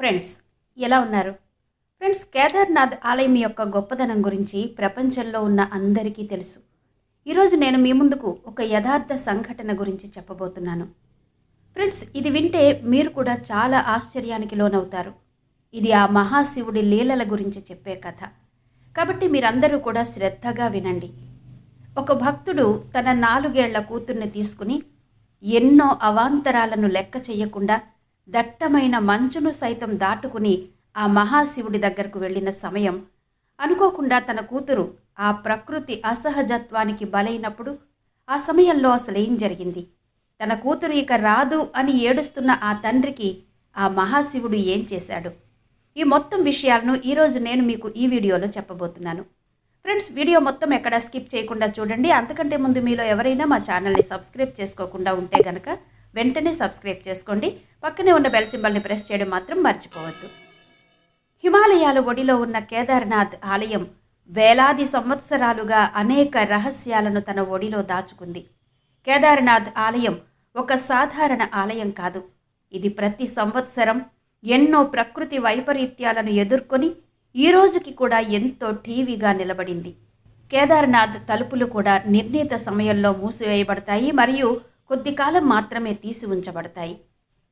Friends ఎలా ఉన్నారు? Friends Kedarnath ఆలయం యొక్క గొప్పదనం గురించి ప్రపంచంలో ఉన్న అందరికీ తెలుసు. ఈరోజు నేను మీ ముందుకు ఒక యథార్థ సంఘటన గురించి చెప్పబోతున్నాను. ఫ్రెండ్స్ ఇది వింటే మీరు కూడా చాలా ఆశ్చర్యానికి లోనవుతారు. ఇది ఆ మహాశివుడి లీలల గురించి చెప్పే కథ. కాబట్టి మీరందరూ కూడా శ్రద్ధగా వినండి. ఒక భక్తుడు తన నాలుగేళ్ళ కూతుర్ని తీసుకుని ఎన్నో అవాంతరాలను లెక్క చేయకుండా దట్టమైన మంచును సైతం దాటుకుని ఆ మహాశివుడి దగ్గరకు వెళ్ళిన సమయం. అనుకోకుండా తన కూతురు ఆ ప్రకృతి అసహజత్వానికి బలైనప్పుడు ఆ సమయంలో అసలేం జరిగింది? తన కూతురు ఇక రాదు అని ఏడుస్తున్న ఆ తండ్రికి ఆ మహాశివుడు ఏం చేశాడు? ఈ మొత్తం విషయాలను ఈరోజు నేను మీకు ఈ వీడియోలో చెప్పబోతున్నాను. ఫ్రెండ్స్ వీడియో మొత్తం ఎక్కడ స్కిప్ చేయకుండా చూడండి. అంతకంటే ముందు మీలో ఎవరైనా మా ఛానల్ని సబ్స్క్రైబ్ చేసుకోకుండా ఉంటే గనక వెంటనే సబ్స్క్రైబ్ చేసుకోండి. పక్కనే ఉన్న బెల్ సింబల్ని ప్రెస్ చేయడం మాత్రం మర్చిపోవద్దు. హిమాలయాల ఒడిలో ఉన్న కేదార్నాథ్ ఆలయం వేలాది సంవత్సరాలుగా అనేక రహస్యాలను తన ఒడిలో దాచుకుంది. కేదార్నాథ్ ఆలయం ఒక సాధారణ ఆలయం కాదు. ఇది ప్రతి సంవత్సరం ఎన్నో ప్రకృతి వైపరీత్యాలను ఎదుర్కొని ఈ రోజుకి కూడా ఎంతో టీవీగా నిలబడింది. కేదార్నాథ్ తలుపులు కూడా నిర్ణీత సమయంలో మూసివేయబడతాయి మరియు కొద్ది కాలం మాత్రమే తీసి ఉంచబడతాయి.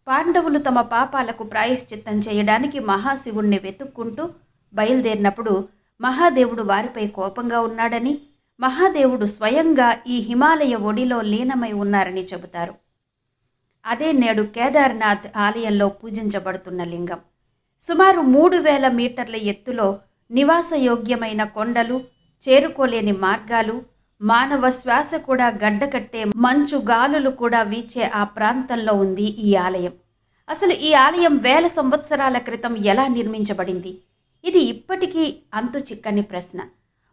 పాండవులు తమ పాపాలకు ప్రాయశ్చిత్తం చేయడానికి మహాశివుణ్ణి వెతుక్కుంటూ బయలుదేరినప్పుడు మహాదేవుడు వారిపై కోపంగా ఉన్నాడని మహాదేవుడు స్వయంగా ఈ హిమాలయ ఒడిలో లీనమై ఉన్నారని చెబుతారు. అదే నేడు కేదార్నాథ్ ఆలయంలో పూజించబడుతున్న లింగం. సుమారు మూడు వేల మీటర్ల ఎత్తులో నివాసయోగ్యమైన కొండలు చేరుకోలేని మార్గాలు మానవ శ్వాస కూడా గడ్డకట్టే మంచు గాలులు కూడా వీచే ఆ ప్రాంతంలో ఉంది ఈ ఆలయం. అసలు ఈ ఆలయం వేల సంవత్సరాల క్రితం ఎలా నిర్మించబడింది? ఇది ఇప్పటికీ అంతు చిక్కని ప్రశ్న.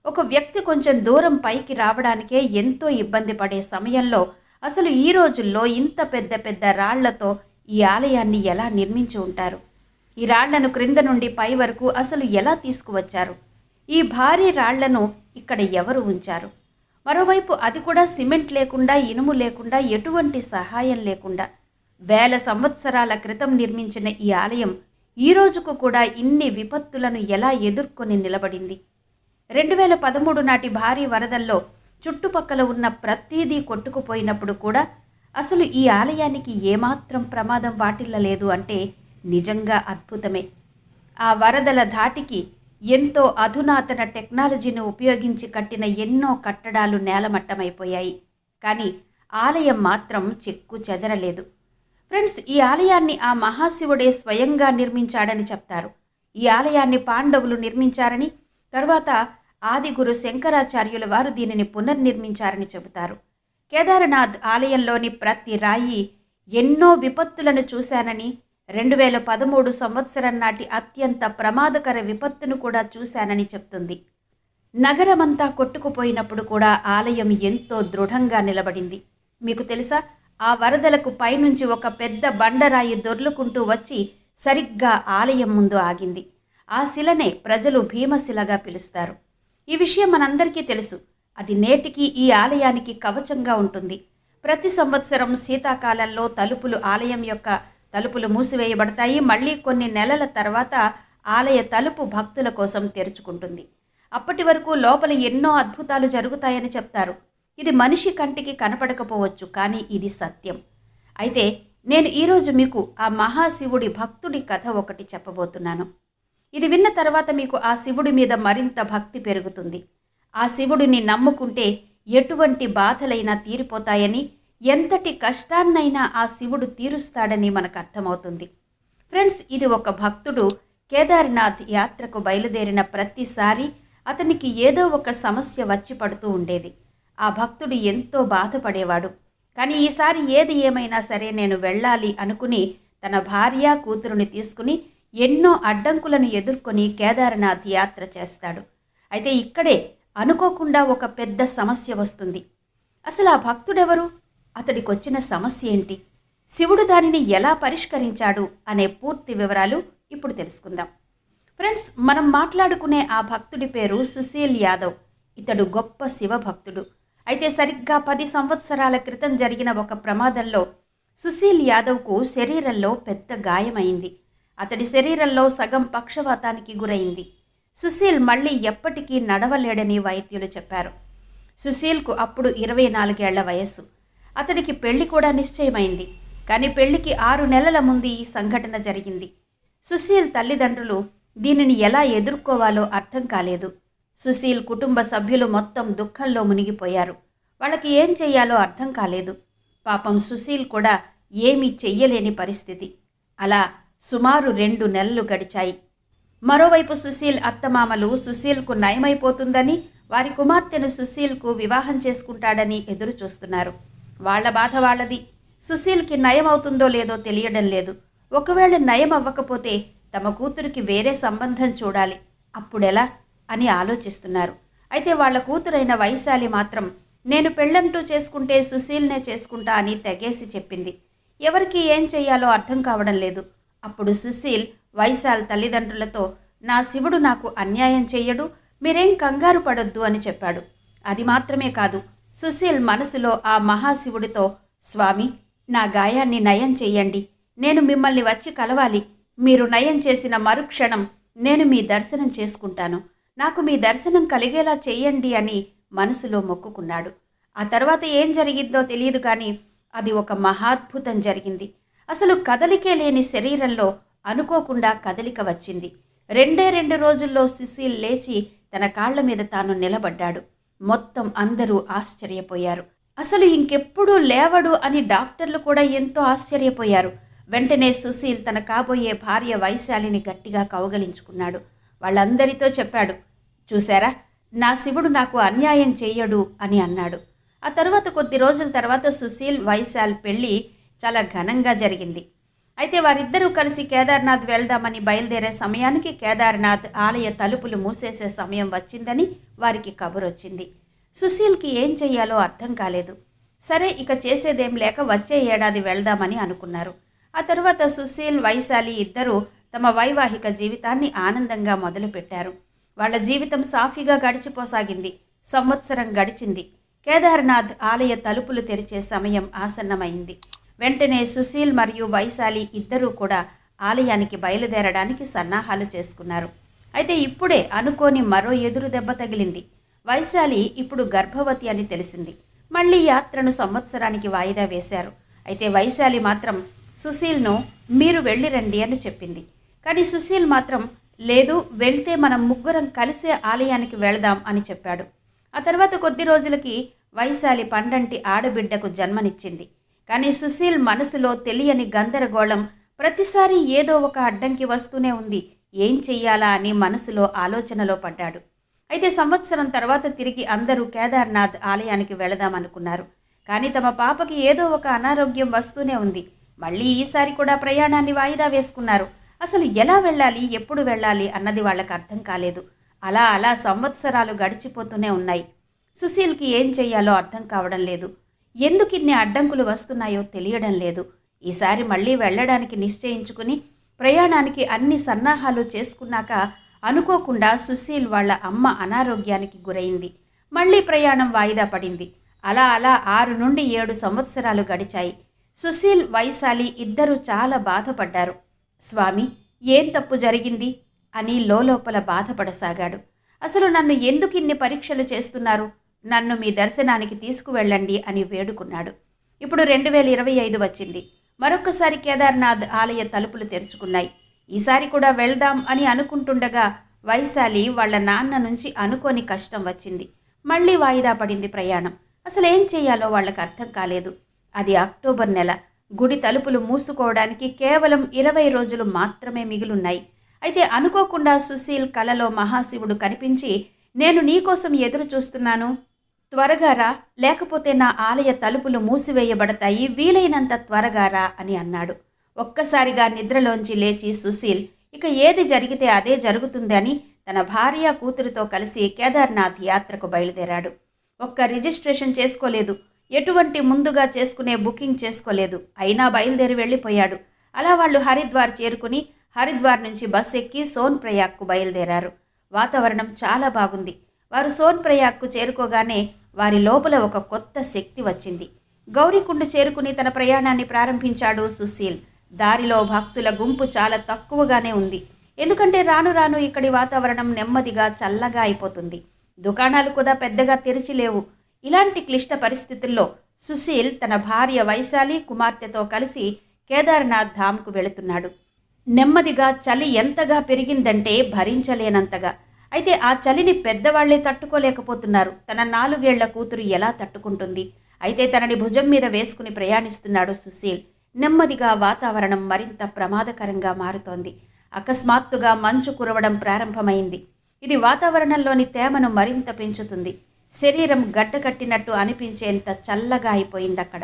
ఒక వ్యక్తి కొంచెం దూరం పైకి రావడానికే ఎంతో ఇబ్బంది పడే సమయంలో అసలు ఈ రోజుల్లో ఇంత పెద్ద పెద్ద రాళ్ళతో ఈ ఆలయాన్ని ఎలా నిర్మించి ఉంటారు? ఈ రాళ్ళను క్రింద నుండి పై వరకు అసలు ఎలా తీసుకువచ్చారు? ఈ భారీ రాళ్ళను ఇక్కడ ఎవరు ఉంచారు? మరోవైపు అది కూడా సిమెంట్ లేకుండా ఇనుము లేకుండా ఎటువంటి సహాయం లేకుండా. వేల సంవత్సరాల క్రితం నిర్మించిన ఈ ఆలయం ఈ రోజుకు కూడా ఇన్ని విపత్తులను ఎలా ఎదుర్కొని నిలబడింది? రెండు వేల పదమూడు నాటి భారీ వరదల్లో చుట్టుపక్కల ఉన్న ప్రతీదీ కొట్టుకుపోయినప్పుడు కూడా అసలు ఈ ఆలయానికి ఏమాత్రం ప్రమాదం వాటిల్లలేదు అంటే నిజంగా అద్భుతమే. ఆ వరదల ధాటికి ఎంతో అధునాతన టెక్నాలజీని ఉపయోగించి కట్టిన ఎన్నో కట్టడాలు నేలమట్టమైపోయాయి. కానీ ఆలయం మాత్రం చెక్కు చెదరలేదు. ఫ్రెండ్స్ ఈ ఆలయాన్ని ఆ మహాశివుడే స్వయంగా నిర్మించాడని చెప్తారు. ఈ ఆలయాన్ని పాండవులు నిర్మించారని తర్వాత ఆదిగురు శంకరాచార్యుల వారు దీనిని పునర్నిర్మించారని చెబుతారు. కేదారనాథ్ ఆలయంలోని ప్రతి రాయి ఎన్నో విపత్తులను చూశానని రెండు వేల పదమూడు సంవత్సరం నాటి అత్యంత ప్రమాదకర విపత్తును కూడా చూశానని చెప్తుంది. నగరమంతా కొట్టుకుపోయినప్పుడు కూడా ఆలయం ఎంతో దృఢంగా నిలబడింది. మీకు తెలుసా? ఆ వరదలకు పైనుంచి ఒక పెద్ద బండరాయి దొర్లుకుంటూ వచ్చి సరిగ్గా ఆలయం ముందు ఆగింది. ఆ శిలనే ప్రజలు భీమశిలగా పిలుస్తారు. ఈ విషయం మనందరికీ తెలుసు. అది నేటికి ఈ ఆలయానికి కవచంగా ఉంటుంది. ప్రతి సంవత్సరం శీతాకాలంలో తలుపులు ఆలయం యొక్క తలుపులు మూసివేయబడతాయి. మళ్ళీ కొన్ని నెలల తర్వాత ఆలయ తలుపు భక్తుల కోసం తెరుచుకుంటుంది. అప్పటి వరకు లోపల ఎన్నో అద్భుతాలు జరుగుతాయని చెప్తారు. ఇది మనిషి కంటికి కనపడకపోవచ్చు కానీ ఇది సత్యం. అయితే నేను ఈరోజు మీకు ఆ మహాశివుడి భక్తుడి కథ ఒకటి చెప్పబోతున్నాను. ఇది విన్న తర్వాత మీకు ఆ శివుడి మీద మరింత భక్తి పెరుగుతుంది. ఆ శివుడిని నమ్ముకుంటే ఎటువంటి బాధలైనా తీరిపోతాయని ఎంతటి కష్టాన్నైనా ఆ శివుడు తీరుస్తాడని మనకు అర్థమవుతుంది ఫ్రెండ్స్ ఇది ఒక భక్తుడు కేదార్నాథ్ యాత్రకు బయలుదేరిన ప్రతిసారి అతనికి ఏదో ఒక సమస్య వచ్చి పడుతూ ఉండేది. ఆ భక్తుడు ఎంతో బాధపడేవాడు. కానీ ఈసారి ఏది ఏమైనా సరే నేను వెళ్ళాలి అనుకుని తన భార్య కూతురుని తీసుకుని ఎన్నో అడ్డంకులను ఎదుర్కొని కేదార్నాథ్ యాత్ర చేస్తాడు. అయితే ఇక్కడే అనుకోకుండా ఒక పెద్ద సమస్య వస్తుంది. అసలు ఆ భక్తుడెవరు? అతడికి వచ్చిన సమస్య ఏంటి? శివుడు దానిని ఎలా పరిష్కరించాడు అనే పూర్తి వివరాలు ఇప్పుడు తెలుసుకుందాం. ఫ్రెండ్స్ మనం మాట్లాడుకునే ఆ భక్తుడి పేరు సుశీల్ యాదవ్. ఇతడు గొప్ప శివభక్తుడు. అయితే సరిగ్గా పది సంవత్సరాల క్రితం జరిగిన ఒక ప్రమాదంలో సుశీల్ యాదవ్కు శరీరంలో పెద్ద గాయమైంది. అతడి శరీరంలో సగం పక్షవాతానికి గురైంది. సుశీల్ మళ్ళీ ఎప్పటికీ నడవలేడని వైద్యులు చెప్పారు. సుశీల్కు అప్పుడు ఇరవై నాలుగేళ్ళ వయస్సు. అతడికి పెళ్ళి కూడా నిశ్చయమైంది. కానీ పెళ్ళికి ఆరు నెలల ముందు ఈ సంఘటన జరిగింది. సుశీల్ తల్లిదండ్రులు దీనిని ఎలా ఎదుర్కోవాలో అర్థం కాలేదు. సుశీల్ కుటుంబ సభ్యులు మొత్తం దుఃఖంలో మునిగిపోయారు. వాళ్ళకి ఏం చెయ్యాలో అర్థం కాలేదు. పాపం సుశీల్ కూడా ఏమీ చెయ్యలేని పరిస్థితి. అలా సుమారు రెండు నెలలు గడిచాయి. మరోవైపు సుశీల్ అత్తమామలు సుశీల్కు నయమైపోతుందని వారి కుమార్తెను సుశీల్కు వివాహం చేసుకుంటాడని ఎదురు చూస్తున్నారు వాళ్ళ బాధ వాళ్ళది. సుశీల్కి నయం అవుతుందో లేదో తెలియడం లేదు. ఒకవేళ నయం అవ్వకపోతే తమ కూతురికి వేరే సంబంధం చూడాలి. అప్పుడెలా? అని ఆలోచిస్తున్నారు. అయితే వాళ్ళ కూతురైన వైశాలి మాత్రం నేను పెళ్ళంటూ చేసుకుంటే సుశీల్నే చేసుకుంటా అని తెగేసి చెప్పింది. ఎవరికి ఏం చెయ్యాలో అర్థం కావడం లేదు. అప్పుడు సుశీల్ వైశాల్ తల్లిదండ్రులతో నా శివుడు నాకు అన్యాయం చెయ్యడు మీరేం కంగారు పడొద్దు అని చెప్పాడు. అది మాత్రమే కాదు సుశీల్ మనసులో ఆ మహాశివుడితో స్వామి నా గాయాన్ని నయం చెయ్యండి. నేను మిమ్మల్ని వచ్చి కలవాలి. మీరు నయం చేసిన మరుక్షణం నేను మీ దర్శనం చేసుకుంటాను. నాకు మీ దర్శనం కలిగేలా చెయ్యండి అని మనసులో మొక్కుకున్నాడు. ఆ తర్వాత ఏం జరిగిందో తెలియదు కానీ అది ఒక మహాద్భుతం జరిగింది. అసలు కదలికే లేని శరీరంలో అనుకోకుండా కదలిక వచ్చింది. రెండే రెండు రోజుల్లో సుశీల్ లేచి తన కాళ్ళ మీద తాను నిలబడ్డాడు. మొత్తం అందరూ ఆశ్చర్యపోయారు. అసలు ఇంకెప్పుడూ లేవడు అని డాక్టర్లు కూడా ఎంతో ఆశ్చర్యపోయారు. వెంటనే సుశీల్ తన కాబోయే భార్య వైశాలిని గట్టిగా కౌగలించుకున్నాడు. వాళ్ళందరితో చెప్పాడు చూశారా నా శివుడు నాకు అన్యాయం చెయ్యడు అని అన్నాడు. ఆ తర్వాత కొద్ది రోజుల తర్వాత సుశీల్ వైశాల్ పెళ్ళి చాలా ఘనంగా జరిగింది. అయితే వారిద్దరూ కలిసి కేదార్నాథ్ వెళ్దామని బయలుదేరే సమయానికి కేదార్నాథ్ ఆలయ తలుపులు మూసేసే సమయం వచ్చిందని వారికి కబురొచ్చింది. సుశీల్కి ఏం చెయ్యాలో అర్థం కాలేదు. సరే ఇక చేసేదేం లేక వచ్చే ఏడాది వెళ్దామని అనుకున్నారు. ఆ తర్వాత సుశీల్ వైశాలి ఇద్దరూ తమ వైవాహిక జీవితాన్ని ఆనందంగా మొదలుపెట్టారు. వాళ్ళ జీవితం సాఫీగా గడిచిపోసాగింది. సంవత్సరం గడిచింది. కేదార్నాథ్ ఆలయ తలుపులు తెరిచే సమయం ఆసన్నమైంది. వెంటనే సుశీల్ మరియు వైశాలి ఇద్దరూ కూడా ఆలయానికి బయలుదేరడానికి సన్నాహాలు చేసుకున్నారు. అయితే ఇప్పుడే అనుకోని మరో ఎదురు దెబ్బ తగిలింది. వైశాలి ఇప్పుడు గర్భవతి అని తెలిసింది. మళ్ళీ యాత్రను సంవత్సరానికి వాయిదా వేశారు. అయితే వైశాలి మాత్రం సుశీల్ను మీరు వెళ్ళిరండి అని చెప్పింది. కానీ సుశీల్ మాత్రం లేదు వెళ్తే మనం ముగ్గురం కలిసే ఆలయానికి వెళదాం అని చెప్పాడు. ఆ తర్వాత కొద్ది రోజులకి వైశాలి పండంటి ఆడబిడ్డకు జన్మనిచ్చింది. కానీ సుశీల్ మనసులో తెలియని గందరగోళం ప్రతిసారి ఏదో ఒక అడ్డంకి వస్తూనే ఉంది. ఏం చెయ్యాలా అని మనసులో ఆలోచనలో పడ్డాడు. అయితే సంవత్సరం తర్వాత తిరిగి అందరూ కేదార్నాథ్ ఆలయానికి వెళదామనుకున్నారు. కానీ తమ పాపకి ఏదో ఒక అనారోగ్యం వస్తూనే ఉంది. మళ్ళీ ఈసారి కూడా ప్రయాణాన్ని వాయిదా వేసుకున్నారు. అసలు ఎలా వెళ్ళాలి ఎప్పుడు వెళ్ళాలి అన్నది వాళ్ళకి అర్థం కాలేదు. అలా అలా సంవత్సరాలు గడిచిపోతూనే ఉన్నాయి. సుశీల్కి ఏం చెయ్యాలో అర్థం కావడం లేదు. ఎందుకు ఇన్ని అడ్డంకులు వస్తున్నాయో తెలియడం లేదు. ఈసారి మళ్ళీ వెళ్ళడానికి నిశ్చయించుకుని ప్రయాణానికి అన్ని సన్నాహాలు చేసుకున్నాక అనుకోకుండా సుశీల్ వాళ్ళ అమ్మ అనారోగ్యానికి గురైంది. మళ్ళీ ప్రయాణం వాయిదా పడింది. అలా అలా ఆరు నుండి ఏడు సంవత్సరాలు గడిచాయి. సుశీల్ వైశాలి ఇద్దరూ చాలా బాధపడ్డారు. స్వామి ఏం తప్పు జరిగింది? అని లోపల బాధపడసాగాడు. అసలు నన్ను ఎందుకు ఇన్ని పరీక్షలు చేస్తున్నారు? నన్ను మీ దర్శనానికి తీసుకువెళ్ళండి అని వేడుకున్నాడు. ఇప్పుడు రెండు వేల ఇరవై ఐదు వచ్చింది. మరొక్కసారి కేదార్నాథ్ ఆలయ తలుపులు తెరుచుకున్నాయి. ఈసారి కూడా వెళ్దాం అని అనుకుంటుండగా వైశాలి వాళ్ళ నాన్న నుంచి అనుకోని కష్టం వచ్చింది. మళ్ళీ వాయిదా పడింది ప్రయాణం. అసలు ఏం చేయాలో వాళ్ళకి అర్థం కాలేదు. అది అక్టోబర్ నెల. గుడి తలుపులు మూసుకోవడానికి కేవలం ఇరవై రోజులు మాత్రమే మిగిలున్నాయి. అయితే అనుకోకుండా సుశీల్ కలలో మహాశివుడు కనిపించి నేను నీకోసం ఎదురు చూస్తున్నాను త్వరగా రా లేకపోతే నా ఆలయ తలుపులు మూసివేయబడతాయి వీలైనంత త్వరగా రా అని అన్నాడు. ఒక్కసారిగా నిద్రలోంచి లేచి సుశీల్ ఇక ఏది జరిగితే అదే జరుగుతుందని తన భార్య కూతురుతో కలిసి కేదార్నాథ్ యాత్రకు బయలుదేరాడు. ఒక్క రిజిస్ట్రేషన్ చేసుకోలేదు. ఎటువంటి ముందుగా చేసుకునే బుకింగ్ చేసుకోలేదు. అయినా బయలుదేరి వెళ్ళిపోయాడు. అలా వాళ్ళు హరిద్వార్ చేరుకుని హరిద్వార్ నుంచి బస్ ఎక్కి సోన్ ప్రయాగ్కు బయలుదేరారు. వాతావరణం చాలా బాగుంది. వారు సోన్ ప్రయాగ్కు చేరుకోగానే వారి లోపల ఒక కొత్త శక్తి వచ్చింది. గౌరీకుండ చేరుకుని తన ప్రయాణాన్ని ప్రారంభించాడు సుశీల్. దారిలో భక్తుల గుంపు చాలా తక్కువగానే ఉంది. ఎందుకంటే రాను రాను ఇక్కడి వాతావరణం నెమ్మదిగా చల్లగా అయిపోతుంది. దుకాణాలు కూడా పెద్దగా తెరిచి లేవు ఇలాంటి క్లిష్ట పరిస్థితుల్లో సుశీల్ తన భార్య వైశాలి కుమార్తెతో కలిసి కేదార్నాథ్ ధామ్కు వెళుతున్నాడు. నెమ్మదిగా చలి ఎంతగా పెరిగిందంటే భరించలేనంతగా. అయితే ఆ చలిని పెద్దవాళ్ళే తట్టుకోలేకపోతున్నారు. తన నాలుగేళ్ళ కూతురు ఎలా తట్టుకుంటుంది? అయితే తనని భుజం మీద వేసుకుని ప్రయాణిస్తున్నాడు సుశీల్. నెమ్మదిగా వాతావరణం మరింత ప్రమాదకరంగా మారుతోంది. అకస్మాత్తుగా మంచు కురవడం ప్రారంభమైంది. ఇది వాతావరణంలోని తేమను మరింత పెంచుతుంది. శరీరం గడ్డకట్టినట్టు అనిపించేంత చల్లగా అయిపోయింది అక్కడ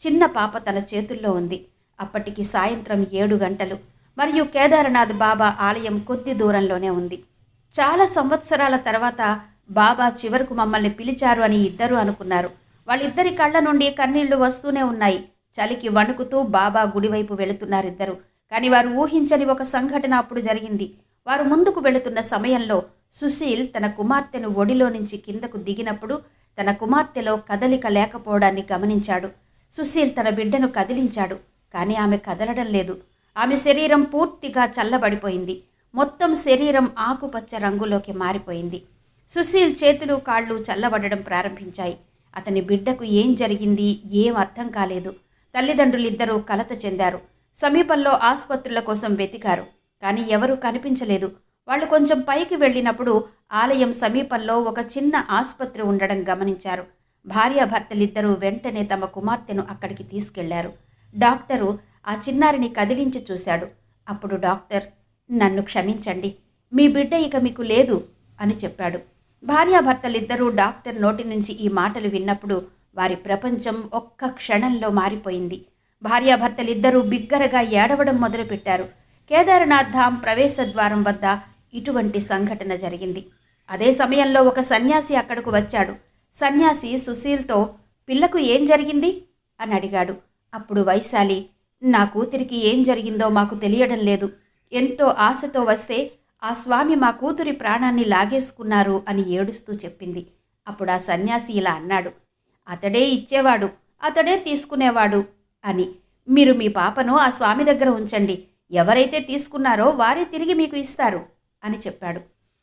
చిన్న పాప తన చేతుల్లో ఉంది. అప్పటికి సాయంత్రం ఏడు గంటలు. మరియు కేదారనాథ్ బాబా ఆలయం కొద్ది దూరంలోనే ఉంది. చాలా సంవత్సరాల తర్వాత బాబా చివరకు మమ్మల్ని పిలిచారు అని ఇద్దరు అనుకున్నారు. వాళ్ళిద్దరి కళ్ళ నుండి కన్నీళ్ళు వస్తూనే ఉన్నాయి. చలికి వణుకుతూ బాబా గుడివైపు వెళుతున్నారిద్దరు. కానీ వారు ఊహించని ఒక సంఘటన అప్పుడు జరిగింది. వారు ముందుకు వెళుతున్న సమయంలో సుశీల్ తన కుమార్తెను ఒడిలో నుంచి కిందకు దిగినప్పుడు తన కుమార్తెలో కదలిక లేకపోవడాన్ని గమనించాడు. సుశీల్ తన బిడ్డను కదిలించాడు. కానీ ఆమె కదలడం లేదు. ఆమె శరీరం పూర్తిగా చల్లబడిపోయింది. మొత్తం శరీరం ఆకుపచ్చ రంగులోకి మారిపోయింది. సుశీల్ చేతులు కాళ్ళు చల్లబడడం ప్రారంభించాయి. అతని బిడ్డకు ఏం జరిగింది? ఏం అర్థం కాలేదు. తల్లిదండ్రులిద్దరూ కలత చెందారు. సమీపంలో ఆసుపత్రుల కోసం వెతికారు. కానీ ఎవరూ కనిపించలేదు. వాళ్ళు కొంచెం పైకి వెళ్ళినప్పుడు ఆలయం సమీపంలో ఒక చిన్న ఆసుపత్రి ఉండడం గమనించారు. భార్యాభర్తలిద్దరూ వెంటనే తమ కుమార్తెను అక్కడికి తీసుకెళ్ళారు. డాక్టరు ఆ చిన్నారిని కదిలించి చూశాడు. అప్పుడు డాక్టర్ నన్ను క్షమించండి. మీ బిడ్డ ఇక మీకు లేదు అని చెప్పాడు. భార్యాభర్తలిద్దరూ డాక్టర్ నోటి నుంచి ఈ మాటలు విన్నప్పుడు వారి ప్రపంచం ఒక్క క్షణంలో మారిపోయింది. భార్యాభర్తలిద్దరూ బిగ్గరగా ఏడవడం మొదలుపెట్టారు. కేదార్నాథ్ ధామ్ ప్రవేశ ద్వారం వద్ద ఇటువంటి సంఘటన జరిగింది. అదే సమయంలో ఒక సన్యాసి అక్కడకు వచ్చాడు. సన్యాసి సుశీల్తో పిల్లకు ఏం జరిగింది? అని అడిగాడు. అప్పుడు వైశాలి నా కూతురికి ఏం జరిగిందో మాకు తెలియడం లేదు. ఎంతో ఆశతో వస్తే ఆ స్వామి మా కూతురి ప్రాణాన్ని లాగేసుకున్నారు అని ఏడుస్తూ చెప్పింది. అప్పుడు ఆ సన్యాసి ఇలా అన్నాడు అతడే ఇచ్చేవాడు అతడే తీసుకునేవాడు అని. మీరు మీ పాపను ఆ స్వామి దగ్గర ఉంచండి ఎవరైతే తీసుకున్నారో వారే తిరిగి మీకు ఇస్తారు అని చెప్పాడు.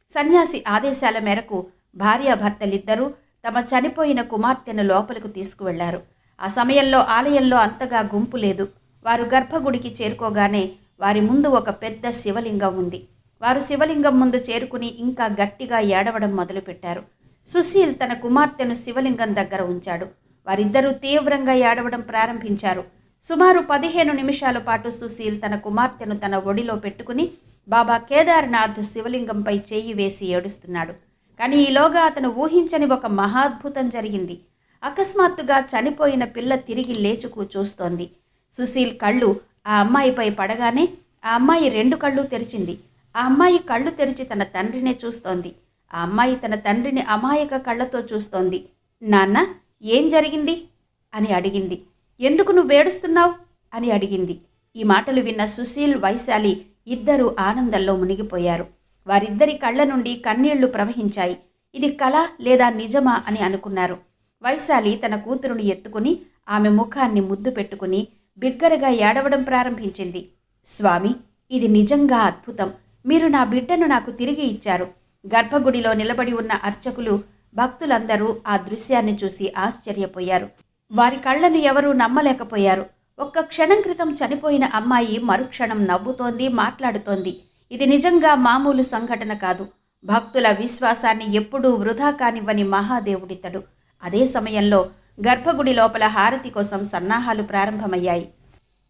సన్యాసి ఆదేశాల మేరకు భార్యాభర్తలిద్దరూ తమ చనిపోయిన కుమార్తెను లోపలికి తీసుకువెళ్ళారు. ఆ సమయంలో ఆలయంలో అంతగా గుంపు లేదు. వారు గర్భగుడికి చేరుకోగానే వారి ముందు ఒక పెద్ద శివలింగం ఉంది. వారు శివలింగం ముందు చేరుకుని ఇంకా గట్టిగా ఏడవడం మొదలుపెట్టారు. సుశీల్ తన కుమార్తెను శివలింగం దగ్గర ఉంచాడు. వారిద్దరూ తీవ్రంగా ఏడవడం ప్రారంభించారు. సుమారు పదిహేను నిమిషాల పాటు సుశీల్ తన కుమార్తెను తన ఒడిలో పెట్టుకుని బాబా కేదార్నాథ్ శివలింగంపై చేయి వేసి ఏడుస్తున్నాడు. కానీ ఈలోగా అతను ఊహించని ఒక మహాద్భుతం జరిగింది. అకస్మాత్తుగా చనిపోయిన పిల్ల తిరిగి లేచుకు చూస్తోంది. సుశీల్ కళ్ళు ఆ అమ్మాయిపై పడగానే ఆ అమ్మాయి రెండు కళ్ళు తెరిచింది. ఆ అమ్మాయి కళ్ళు తెరిచి తన తండ్రినే చూస్తోంది. ఆ అమ్మాయి తన తండ్రిని అమాయక కళ్ళతో చూస్తోంది. నాన్న ఏం జరిగింది? అని అడిగింది. ఎందుకు నువ్వు వేడుస్తున్నావు అని అడిగింది. ఈ మాటలు విన్న సుశీల్ వైశాలి ఇద్దరూ ఆనందంలో మునిగిపోయారు. వారిద్దరి కళ్ళ నుండి కన్నీళ్ళు ప్రవహించాయి. ఇది కళ లేదా నిజమా? అని అనుకున్నారు. వైశాలి తన కూతురుని ఎత్తుకుని ఆమె ముఖాన్ని ముద్దు పెట్టుకుని బిగ్గరగా ఏడవడం ప్రారంభించింది. స్వామి ఇది నిజంగా అద్భుతం. మీరు నా బిడ్డను నాకు తిరిగి ఇచ్చారు. గర్భగుడిలో నిలబడి ఉన్న అర్చకులు భక్తులందరూ ఆ దృశ్యాన్ని చూసి ఆశ్చర్యపోయారు. వారి కళ్ళను ఎవరూ నమ్మలేకపోయారు. ఒక్క క్షణం క్రితం చనిపోయిన అమ్మాయి మరుక్షణం నవ్వుతోంది మాట్లాడుతోంది. ఇది నిజంగా మామూలు సంఘటన కాదు. భక్తుల విశ్వాసాన్ని ఎప్పుడూ వృధా కానివ్వని మహాదేవుడితడు. అదే సమయంలో గర్భగుడి లోపల హారతి కోసం సన్నాహాలు ప్రారంభమయ్యాయి.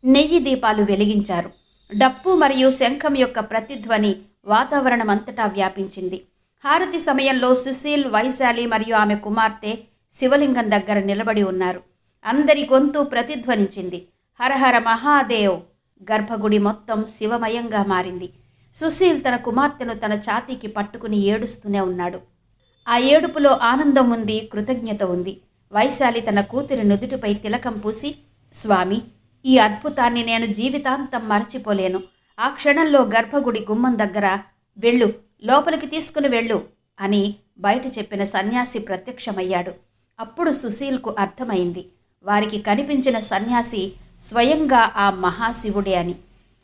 నెయ్యి దీపాలు వెలిగించారు. డప్పు మరియు శంఖం యొక్క ప్రతిధ్వని వాతావరణమంతటా వ్యాపించింది. హారతి సమయంలో సుశీల్ వైశాలి మరియు ఆమె కుమార్తె శివలింగం దగ్గర నిలబడి ఉన్నారు. అందరి గొంతు ప్రతిధ్వనించింది. హరహర మహాదేవ్! గర్భగుడి మొత్తం శివమయంగా మారింది. సుశీల్ తన కుమార్తెను తన ఛాతీకి పట్టుకుని ఏడుస్తూనే ఉన్నాడు. ఆ ఏడుపులో ఆనందం ఉంది కృతజ్ఞత ఉంది. వైశాలి తన కూతురి నుదుటిపై తిలకం పూసి స్వామి ఈ అద్భుతాన్ని నేను జీవితాంతం మరచిపోలేను. ఆ క్షణంలో గర్భగుడి గుమ్మం దగ్గర వెళ్ళు లోపలికి తీసుకుని వెళ్ళు అని బయట చెప్పిన సన్యాసి ప్రత్యక్షమయ్యాడు. అప్పుడు సుశీల్కు అర్థమైంది. వారికి కనిపించిన సన్యాసి స్వయంగా ఆ మహాశివుడే అని.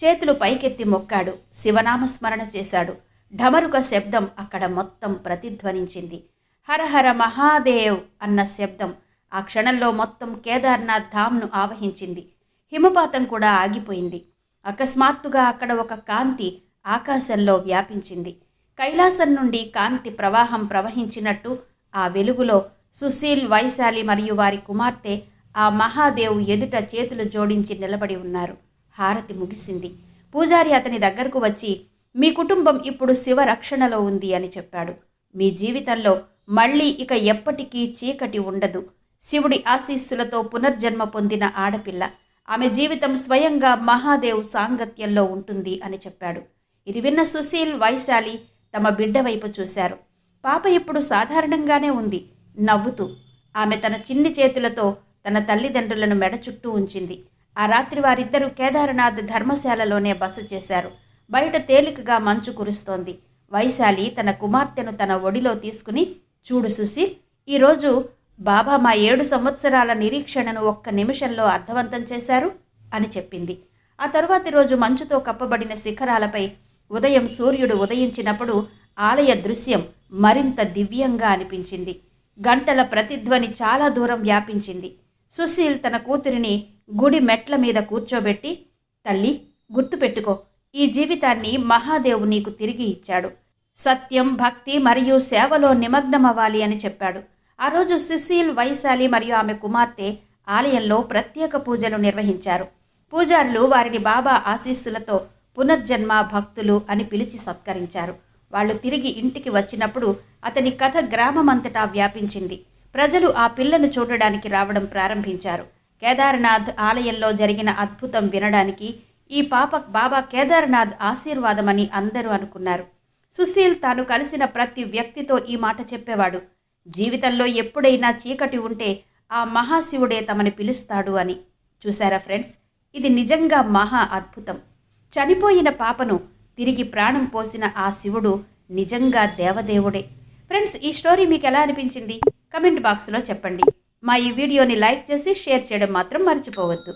చేతులు పైకెత్తి మొక్కాడు శివనామస్మరణ చేశాడు. ఢమరుక శబ్దం అక్కడ మొత్తం ప్రతిధ్వనించింది. హరహర మహాదేవ్ అన్న శబ్దం ఆ క్షణంలో మొత్తం కేదార్నాథ్ ధామ్ను ఆవహించింది. హిమపాతం కూడా ఆగిపోయింది. అకస్మాత్తుగా అక్కడ ఒక కాంతి ఆకాశంలో వ్యాపించింది. కైలాసం నుండి కాంతి ప్రవాహం ప్రవహించినట్టు ఆ వెలుగులో సుశీల్ వైశాలి మరియు వారి కుమార్తె ఆ మహాదేవ్ ఎదుట చేతులు జోడించి నిలబడి ఉన్నారు. హారతి ముగిసింది. పూజారి అతని దగ్గరకు వచ్చి మీ కుటుంబం ఇప్పుడు శివ రక్షణలో ఉంది అని చెప్పాడు. మీ జీవితంలో మళ్ళీ ఇక ఎప్పటికీ చీకటి ఉండదు. శివుడి ఆశీస్సులతో పునర్జన్మ పొందిన ఆడపిల్ల. ఆమె జీవితం స్వయంగా మహాదేవ్ సాంగత్యంలో ఉంటుంది అని చెప్పాడు. ఇది విన్న సుశీల్ వైశాలి తమ బిడ్డ వైపు చూశారు. పాప ఇప్పుడు సాధారణంగానే ఉంది. నవ్వుతూ ఆమె తన చిన్ని చేతులతో తన తల్లిదండ్రులను మెడ చుట్టూ ఉంచింది. ఆ రాత్రి వారిద్దరూ కేదారనాథ్ ధర్మశాలలోనే బస చేశారు. బయట తేలికగా మంచు కురుస్తోంది. వైశాలి తన కుమార్తెను తన ఒడిలో తీసుకుని చూడు సుశీల్ ఈరోజు బాబా మా ఏడు సంవత్సరాల నిరీక్షణను ఒక్క నిమిషంలో అర్థవంతం చేశారు అని చెప్పింది. ఆ తరువాతి రోజు మంచుతో కప్పబడిన శిఖరాలపై ఉదయం సూర్యుడు ఉదయించినప్పుడు ఆలయ దృశ్యం మరింత దివ్యంగా అనిపించింది. గంటల ప్రతిధ్వని చాలా దూరం వ్యాపించింది. సుశీల్ తన కూతురిని గుడి మెట్ల మీద కూర్చోబెట్టి తల్లి గుర్తుపెట్టుకో ఈ జీవితాన్ని మహాదేవు నీకు తిరిగి ఇచ్చాడు. సత్యం భక్తి మరియు సేవలో నిమగ్నమవ్వాలి అని చెప్పాడు. ఆ రోజు సుశీల్ వైశాలి మరియు ఆమె కుమార్తె ఆలయంలో ప్రత్యేక పూజలు నిర్వహించారు. పూజారులు వారిని బాబా ఆశీస్సులతో పునర్జన్మ భక్తులు అని పిలిచి సత్కరించారు. వాళ్ళు తిరిగి ఇంటికి వచ్చినప్పుడు అతని కథ గ్రామమంతటా వ్యాపించింది. ప్రజలు ఆ పిల్లను చూడడానికి రావడం ప్రారంభించారు. కేదార్నాథ్ ఆలయంలో జరిగిన అద్భుతం వినడానికి ఈ పాప బాబా కేదార్నాథ్ ఆశీర్వాదమని అందరూ అనుకున్నారు. సుశీల్ తాను కలిసిన ప్రతి వ్యక్తితో ఈ మాట చెప్పేవాడు. జీవితంలో ఎప్పుడైనా చీకటి ఉంటే ఆ మహాశివుడే తమని పిలుస్తాడు అని. చూసారా ఫ్రెండ్స్? ఇది నిజంగా మహా అద్భుతం. చనిపోయిన పాపను తిరిగి ప్రాణం పోసిన ఆ శివుడు నిజంగా దేవదేవుడే. ఫ్రెండ్స్ ఈ స్టోరీ మీకు ఎలా అనిపించింది? కమెంట్ బాక్స్లో చెప్పండి. మా ఈ వీడియోని లైక్ చేసి షేర్ చేయడం మాత్రం మర్చిపోవద్దు.